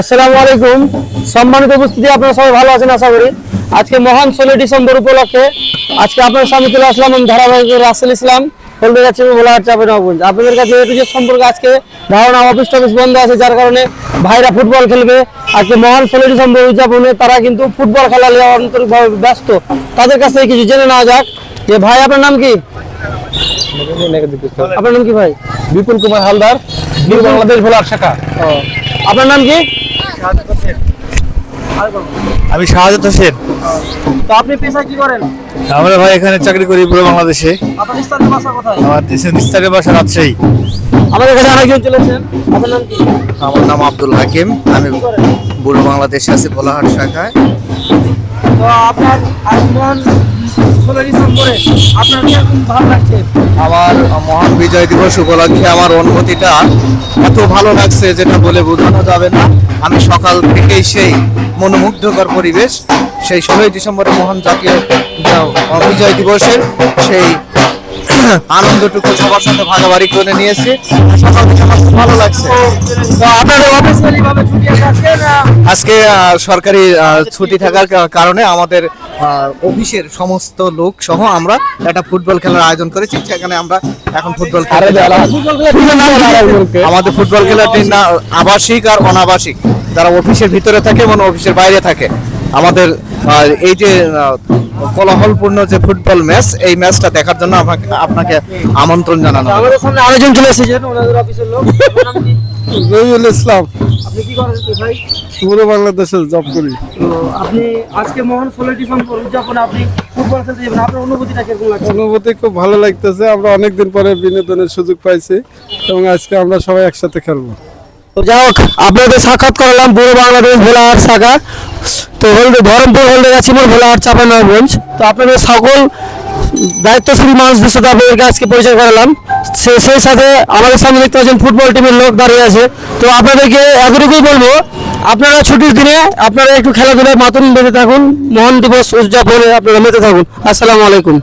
আসসালামু আলাইকুম। সম্মানিত উপস্থিতি আপনারা সবাই ভালো আছেন আশা করি। আজকে মহান ষোলোই ডিসেম্বর উপলক্ষে আজকে আপনার স্বামী চলে আসলাম আমি ধারাবাহিক রাসেল ইসলাম বলতে যাচ্ছি ভোলাহাট আপনাদের কাছে এটু যে সম্পর্কে আজকে ধারণা অফিস টফিস বন্ধ আছে যার কারণে ভাইরা ফুটবল খেলবে। আজকে মহান ষোলোই ডিসেম্বর উদযাপনে তারা কিন্তু ফুটবল খেলা নিয়ে আন্তরিকভাবে ব্যস্ত। তাদের কাছ কিছু জেনে নেওয়া যাক যে ভাই আপনার নাম কি? আপনার নাম কি ভাই? বিপুল কুমার হালদার বাংলাদেশ ভোলার শাখা। আপনার নাম কি? আমি শাহাদাত হোসেন। তো আপনি পেশায় কি করেন? আমরা ভাই এখানে চাকরি করি পুরো বাংলাদেশে। আপনার স্থানীয় বাসা কোথায়? আমার দেশের নিস্তারের বাসা রাজশাহী। আমাদের কাছে অনেকজন চলেছেন আপনার নাম কি? আমার নাম আব্দুল হাকিম। আমি বুড়ো বাংলাদেশে আছি ভোলাহাট শাখায়। তো আপনার মহান ডিসেম্বরে আপনার আমার মহান বিজয় দিবস উপলক্ষে আমার অনুভূতিটা এত ভালো লাগছে যেটা বলে বোঝানো যাবে না। আমি সকাল থেকেই সেই মনোমুগ্ধকর পরিবেশ, সেই ষোলোই ডিসেম্বরে মহান জাতীয় বিজয় দিবসের সেই আনন্দটুকু সবার সাথে ভাগাভাগি করে নিয়েছি। সকাল থেকে আমার খুব ভালো লাগছে। আজকে সরকারি ছুটি থাকার কারণে আমাদের অফিসের সমস্ত লোক সহ আমরা একটা ফুটবল খেলার আয়োজন করেছি সেখানে আমরা এখন ফুটবল আমাদের ফুটবল খেলাটির না আবাসিক আর অনাবাসিক। যারা অফিসের ভিতরে থাকে এবং অফিসের বাইরে থাকে। আমাদের এই যে কোলাহলপূর্ণ যে ফুটবল ম্যাচ এই ম্যাচটা দেখার জন্য আমাকে আপনাকে আমন্ত্রণ জানানো। আমাদের সামনে আরেকজন চলে এসেছেন ওনাদের অফিসের লোক। রবিউল ইসলাম। আপনি কি করেন ভাই? পুরো বাংলাদেশে জব করি। আপনি আজকে মহান উদযাপনে আপনি ফুটবল খেলতে যাবেন আপনার অনুভূতিটা কীরকম লাগছে? অনুভূতি খুব ভালো লাগতেছে। আমরা অনেকদিন পরে বিনোদনের সুযোগ পাইছি এবং আজকে আমরা সবাই একসাথে খেলব। তো যাই হোক আপনাদের সাক্ষাৎ করলাম পুরো বাংলাদেশ ভোলাহাট শাখা তো হলদে ধরমপুর, হলদে গাছিমুর ভোলাহাট চাপানগঞ্জ তো আপনাদের সকল দায়িত্বশীল মানুষদের সাথে আপনাদেরকে আজকে পরিচয় করালাম। সে- সেই সাথে আমাদের সামনে দেখতে পাচ্ছেন ফুটবল টিমের লোক দাঁড়িয়ে আছে। তো আপনাদেরকে এতটুকুই বলব, আপনারা ছুটির দিনে আপনারা একটু খেলাধুলায় মাতন বেঁধে থাকুন মহান দিবস উদযাপনে আপনারা মেতে থাকুন। আসসালামু আলাইকুম।